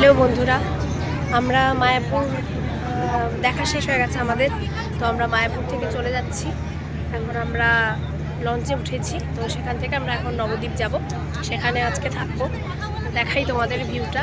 Hello বন্ধুরা, আমরা মায়াপুর দেখা শেষ হয়ে গেছে আমাদের, তো আমরা মায়াপুর থেকে চলে যাচ্ছি। এখন আমরা লঞ্চে উঠেছি, তো সেখান থেকে আমরা এখন নবদ্বীপ যাব। সেখানে আজকে থাকব, দেখাই তোমাদের ভিউটা